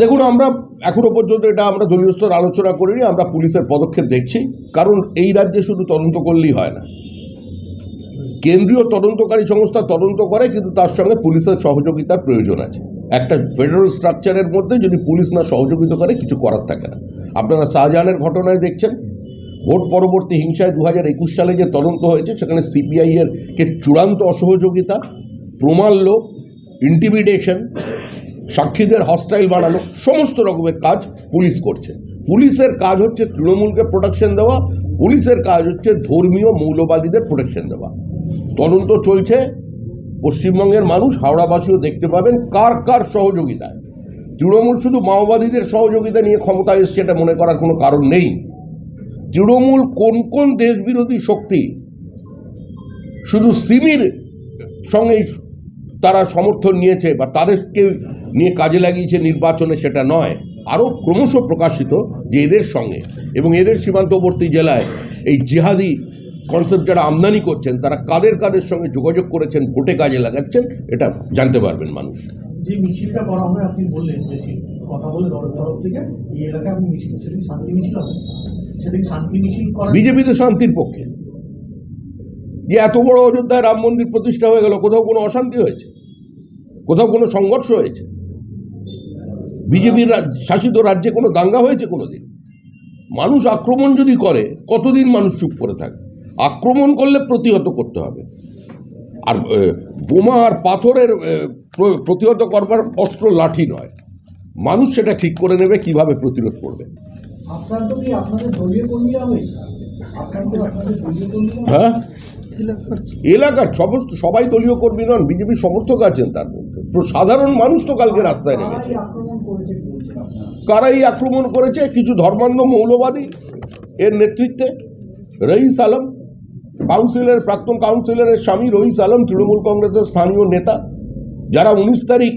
দেখুন, আমরা এখনও পর্যন্ত এটা আমরা দলীয় স্তর আলোচনা করিনি, আমরা পুলিশের পদক্ষেপ দেখছি। কারণ এই রাজ্যে শুধু তদন্ত করলেই হয় না। কেন্দ্রীয় তদন্তকারী সংস্থা তদন্ত করে, কিন্তু তার সঙ্গে পুলিশের সহযোগিতার প্রয়োজন আছে। একটা ফেডারেল স্ট্রাকচারের মধ্যে যদি পুলিশ না সহযোগিতা করে, কিছু করার থাকে না। আপনারা শাহজাহানের ঘটনায় দেখছেন। ভোট পরবর্তী হিংসায় দু সালে যে তদন্ত হয়েছে, সেখানে সিপিআই এর কে চূড়ান্ত অসহযোগিতা প্রমাণ লোক ইন্টিমিডেশন সাক্ষীদের হস্টাইল বানানো সমস্ত রকমের কাজ পুলিশ করছে। পুলিশের কাজ হচ্ছে তৃণমূলকে প্রোটেকশন দেওয়া, পুলিশের কাজ হচ্ছে ধর্মীয় মৌলবাদীদের প্রোটেকশন দেওয়া। তদন্ত চলছে, পশ্চিমবঙ্গের মানুষ হাওড়াবাসীও দেখতে পাবেন কার কার সহযোগিতায়। তৃণমূল শুধু মাওবাদীদের সহযোগিতা নিয়ে ক্ষমতায় এসছে এটা মনে করার কোনো কারণ নেই। তৃণমূল কোন কোন দেশবিরোধী শক্তি? শুধু সিমির সঙ্গে তারা সমর্থন নিয়েছে বা তাদেরকে নিয়ে কাজে লাগিয়েছে নির্বাচনে সেটা নয়। আরও ক্রমশ প্রকাশিত যে এদের সঙ্গে এবং এদের সীমান্তবর্তী জেলায় এই জিহাদি কনসেপ্ট যারা আমদানি করছেন তারা কাদের কাদের সঙ্গে যোগাযোগ করেছেন ভোটে কাজে লাগাচ্ছেন এটা জানতে পারবেন মানুষ। যে মিছিলটা করা হবে আপনি বললেন বেশি কথা বলে তরফ থেকে এই এলাকায় আপনি মিছিল সেটা শান্তি মিছিল হবে? সেটা শান্তি মিছিল বিজেপি তো শান্তির পক্ষে। যে এত বড় অযোধ্যায় রাম মন্দির প্রতিষ্ঠা হয়ে গেল, কোথাও কোনো অশান্তি হয়েছে? কোথাও কোনো সংঘর্ষ হয়েছে? বিজেপির শাসিত রাজ্যে কোনো দাঙ্গা হয়েছে কোনোদিন? মানুষ আক্রমণ যদি করে, কতদিন মানুষ চুপ করে থাকে? আক্রমণ করলে প্রতিহত করতে হবে। আর বোমা আর পাথরের প্রতিহত করবার অস্ত্র লাঠি নয়। মানুষ সেটা ঠিক করে নেবে, কীভাবে প্রতিরোধ করবে? হ্যাঁ? এলাকার সমস্ত সবাই দলীয় কর্মী নন বিজেপির সমর্থক আছেন তার মধ্যে। সাধারণ মানুষ তো কালকে রাস্তায় নেমেছে। কারাই আক্রমণ করেছে কিছু ধর্মান্ধ মৌলবাদী এর নেতৃত্বে। রইস আলম কাউন্সিলের প্রাক্তন কাউন্সিলরের স্বামী রইস আলম তৃণমূল কংগ্রেসের স্থানীয় নেতা। যারা উনিশ তারিখ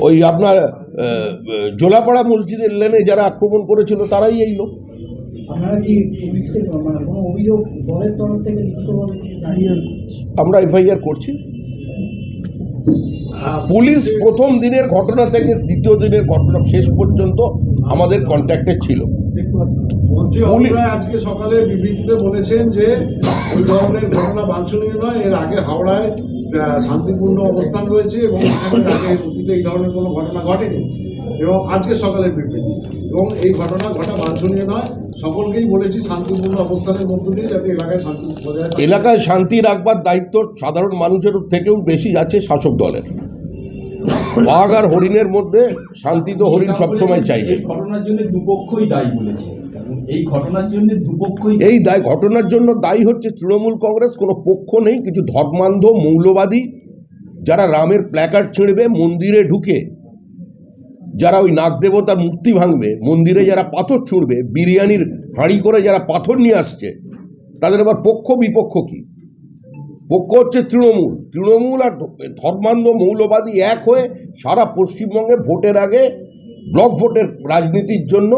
ওই আপনার জোলাপাড়া মসজিদের লেনে যারা আক্রমণ করেছিল তারাই এই লোক। আমরা এফআইআর করছি। পুলিশ প্রথম দিনের ঘটনা থেকে দ্বিতীয় দিনের ঘটনা শেষ পর্যন্ত আমাদের কন্ট্যাক্টে ছিল। মন্ত্রী পুলি- আজকে সকালে বিবৃতিতে বলেছেন যে ওই ধরনের ঘটনা বাঞ্ছনীয় নয় এর আগে হাওড়ায় আহ, শান্তিপূর্ণ অবস্থান রয়েছে এবং এখানে আগে অতীতে এই ধরনের কোনো ঘটনা ঘটেনি। এবং আজকে সকালের বিবৃতি। এবং এই ঘটনা ঘটা বাঞ্ছনীয় নয়। সকলকেই বলেছি শান্তিপূর্ণ অবস্থানের মধ্য দিয়ে যাতে এলাকায় শান্তি বজায় এলাকায় শান্তি রাখবার দায়িত্ব সাধারণ মানুষের থেকেও বেশি আছে শাসক দলের। বাঘ আর হরিণের মধ্যে শান্তি তো হরিণ সবসময় চাইবে। ঘটনার জন্য দুপক্ষই দায়ী বলেছে। এই ঘটনার জন্য দুপক্ষই এই দায় ঘটনার জন্য দায়ী হচ্ছে তৃণমূল কংগ্রেস। কোনো পক্ষ নেই। কিছু ধর্মান্ধ মৌলবাদী যারা রামের প্ল্যাকার্ড ছিঁড়বে মন্দিরে ঢুকে যারা ওই নাগ দেবতার মূর্তি ভাঙবে, মন্দিরে যারা পাথর ছুঁড়বে, বিরিয়ানির হাঁড়ি করে যারা পাথর নিয়ে আসছে, তাদের আবার পক্ষ বিপক্ষ কি? পক্ষ হচ্ছে তৃণমূল। তৃণমূল আর ধর্মান্ধ মৌলবাদী এক হয়ে সারা পশ্চিমবঙ্গে ভোটের আগে, ব্লক ভোটের রাজনীতির জন্য,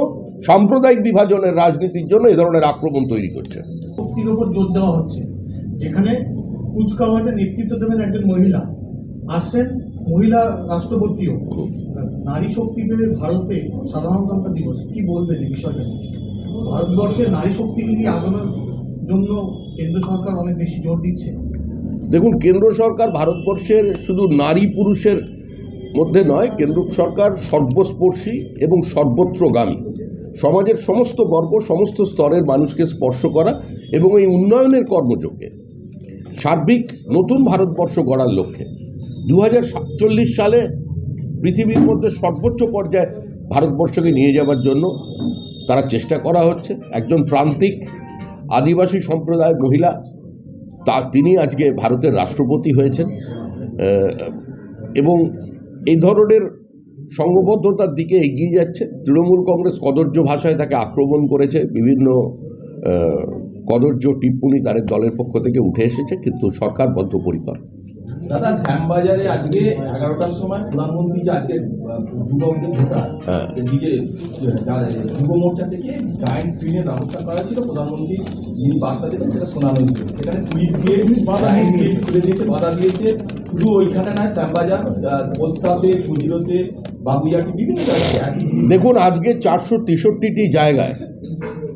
সাম্প্রদায়িক বিভাজনের রাজনীতির জন্য এ ধরনের আক্রমণ তৈরি করছে। শক্তির ওপর জোর দেওয়া হচ্ছে, যেখানে নেতৃত্ব দেবেন একজন মহিলা। আসছেন মহিলা রাষ্ট্রপতিও। নারী শক্তি পেলে ভারতে সাধারণতন্ত্র দিবস। কি বলবেন এই বিষয়টা ভারতবর্ষে নারী শক্তি নিয়ে আগানোর জন্য কেন্দ্র সরকার অনেক বেশি জোর দিচ্ছে। দেখুন, কেন্দ্র সরকার ভারতবর্ষের শুধু নারী পুরুষের মধ্যে নয়, কেন্দ্র সরকার সর্বস্পর্শী এবং সর্বত্রগামী। সমাজের সমস্ত বর্গ, সমস্ত স্তরের মানুষকে স্পর্শ করা এবং এই উন্নয়নের কর্মযোগে সার্বিক নতুন ভারতবর্ষ গড়ার লক্ষ্যে। দু হাজার সাতচল্লিশ সালে পৃথিবীর মধ্যে সর্বোচ্চ পর্যায়ে ভারতবর্ষকে নিয়ে যাওয়ার জন্য তারা চেষ্টা করা হচ্ছে। একজন প্রান্তিক আদিবাসী সম্প্রদায়ের মহিলা, তা তিনি আজকে ভারতের রাষ্ট্রপতি হয়েছেন। এবং এই ধরনের সংঘবদ্ধতার দিকে এগিয়ে যাচ্ছে। তৃণমূল কংগ্রেস কদর্য ভাষায় তাকে আক্রমণ করেছে বিভিন্ন কদর্য টিপ্পনি তাদের দলের পক্ষ থেকে উঠে এসেছে কিন্তু সরকার বদ্ধপরিকর। দাদা শ্যামবাজারে আজকে এগারোটার সময় প্রধানমন্ত্রী যে আজকে আহ, যুবকদের ভোটার হ্যাঁ। যুব মোর্চা থেকে জায়েন্ট স্ক্রিনের ব্যবস্থা করা ছিল প্রধানমন্ত্রী যিনি বার্তা দেবেন সেটা শোনানো হয়েছিল সেখানে পুলিশ গিয়ে খুলে দিয়েছে বাধা দিয়েছে। শুধু ওইখানে নয় শ্যামবাজার বাবুইয়াটি বিভিন্ন জায়গায় দেখুন আজকে চারশো তেষট্টিটি জায়গায়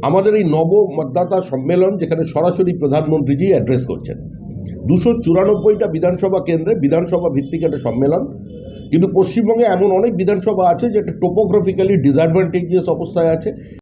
আমাদের এই নব মতদাতা সম্মেলন যেখানে সরাসরি প্রধানমন্ত্রীজি অ্যাড্রেস করছেন। দুশো চুরানব্বইটা বিধানসভা কেন্দ্রে বিধানসভা ভিত্তিক একটা সম্মেলন। কিন্তু পশ্চিমবঙ্গে এমন অনেক বিধানসভা আছে যেটা টোপোগ্রাফিক্যালি ডিসঅ্যাডভান্টেজিয়াস অবস্থায় আছে।